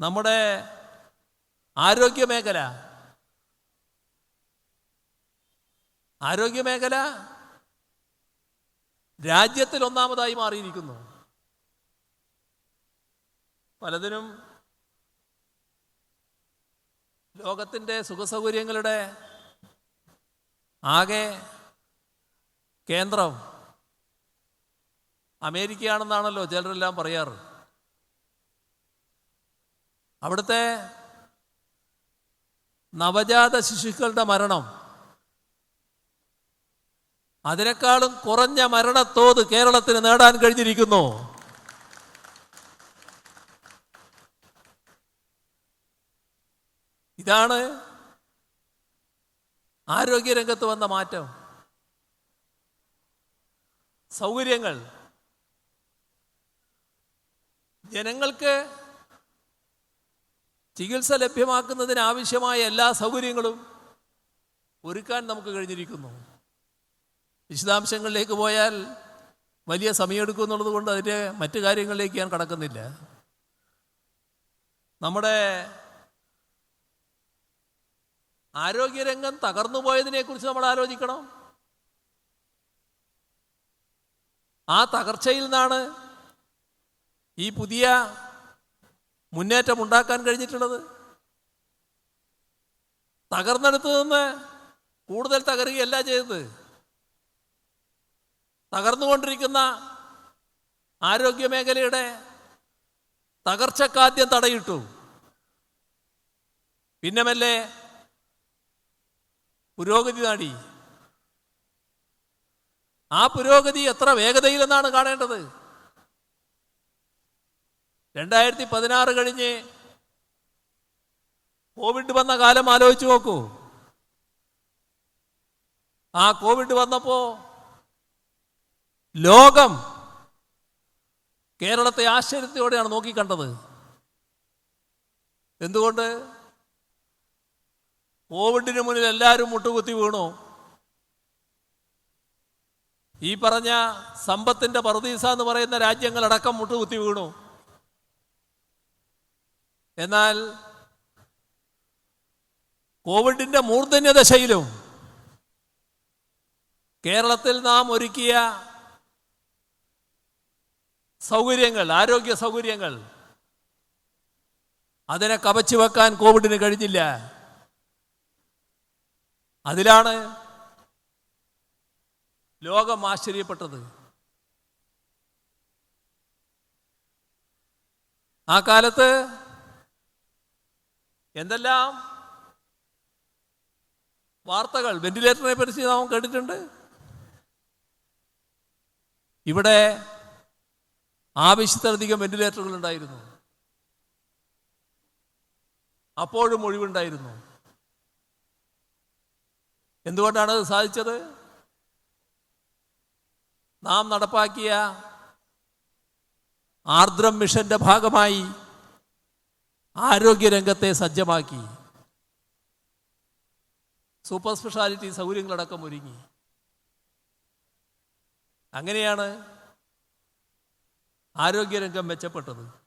നമ്മുടെ ആരോഗ്യ മേഖല. രാജ്യത്തിൽ ഒന്നാമതായി മാറിയിരിക്കുന്നു. പലതിനും ലോകത്തിന്റെ സുഖസൗകര്യങ്ങളുടെ ആകെ കേന്ദ്രം അമേരിക്കയാണെന്നാണല്ലോ ചിലരെല്ലാം പറയാറ്. അവിടുത്തെ നവജാത ശിശുക്കളുടെ മരണം. അതിനേക്കാളും കുറഞ്ഞ മരണത്തോത് കേരളത്തിന് നേടാൻ കഴിഞ്ഞിരിക്കുന്നു. ഇതാണ് ആരോഗ്യരംഗത്ത് വന്ന മാറ്റം. സൗകര്യങ്ങൾ. ജനങ്ങൾക്ക് ചികിത്സ ലഭ്യമാക്കുന്നതിന് ആവശ്യമായ എല്ലാ സൗകര്യങ്ങളും ഒരുക്കാൻ നമുക്ക് കഴിഞ്ഞിരിക്കുന്നു. വിശദാംശങ്ങളിലേക്ക് പോയാൽ വലിയ സമയമെടുക്കും എന്നുള്ളത് കൊണ്ട് അതിന്റെ മറ്റു കാര്യങ്ങളിലേക്ക് ഞാൻ കടക്കുന്നില്ല. നമ്മുടെ ആരോഗ്യരംഗം തകർന്നു പോയതിനെക്കുറിച്ച് നമ്മൾ ആലോചിക്കണം. ആ തകർച്ചയിൽ നിന്നാണ് ഈ പുതിയ മുന്നേറ്റം ഉണ്ടാക്കാൻ കഴിഞ്ഞിട്ടുള്ളത്? തകർന്നെടുത്തു നിന്ന് കൂടുതൽ തകരുകയല്ല ചെയ്തത്. തകർന്നുകൊണ്ടിരിക്കുന്ന ആരോഗ്യ മേഖലയുടെ തകർച്ചക്കാദ്യം തടയിട്ടു. പിന്നെ പുരോഗതി നാടി. ആ പുരോഗതി എത്ര വേഗതയിലെന്നാണ് കാണേണ്ടത്? രണ്ടായിരത്തി പതിനാറ് കഴിഞ്ഞ് കോവിഡ് വന്ന കാലം ആലോചിച്ചു നോക്കൂ. ആ കോവിഡ് വന്നപ്പോ ലോകം കേരളത്തെ ആശ്ചര്യത്തോടെയാണ് നോക്കിക്കണ്ടത്. എന്തുകൊണ്ട്? കോവിഡിന് മുന്നിൽ എല്ലാവരും മുട്ടുകുത്തി വീണു. ഈ പറഞ്ഞ സമ്പത്തിന്റെ പറുദീസ എന്ന് പറയുന്ന രാജ്യങ്ങളടക്കം മുട്ടുകുത്തി വീണു. എന്നാൽ കോവിഡിന്റെ മൂർധന്യ ദശയിലും കേരളത്തിൽ നാം ഒരുക്കിയ സൗകര്യങ്ങൾ ആരോഗ്യ സൗകര്യങ്ങൾ അതിനെ കവച്ചു വെക്കാൻ കോവിഡിന് കഴിഞ്ഞില്ല. അതിലാണ് ലോകം ആശ്ചര്യപ്പെട്ടത്. ആ കാലത്ത് എന്തെല്ലാം വാർത്തകൾ വെന്റിലേറ്ററിനെ പറ്റി നാം കേട്ടിട്ടുണ്ട്? ഇവിടെ ആവശ്യത്തിലധികം വെന്റിലേറ്ററുകൾ ഉണ്ടായിരുന്നു. അപ്പോഴും ഒഴിവുണ്ടായിരുന്നു. എന്തുകൊണ്ടാണ് അത് സാധിച്ചത്? നാം നടപ്പാക്കിയ ആർദ്രം മിഷന്റെ ഭാഗമായി ആരോഗ്യരംഗത്തെ സജ്ജമാക്കി. സൂപ്പർ സ്പെഷ്യാലിറ്റി സൗകര്യങ്ങളടക്കം ഒരുങ്ങി. അങ്ങനെയാണ് ആരോഗ്യരംഗം മെച്ചപ്പെട്ടത്.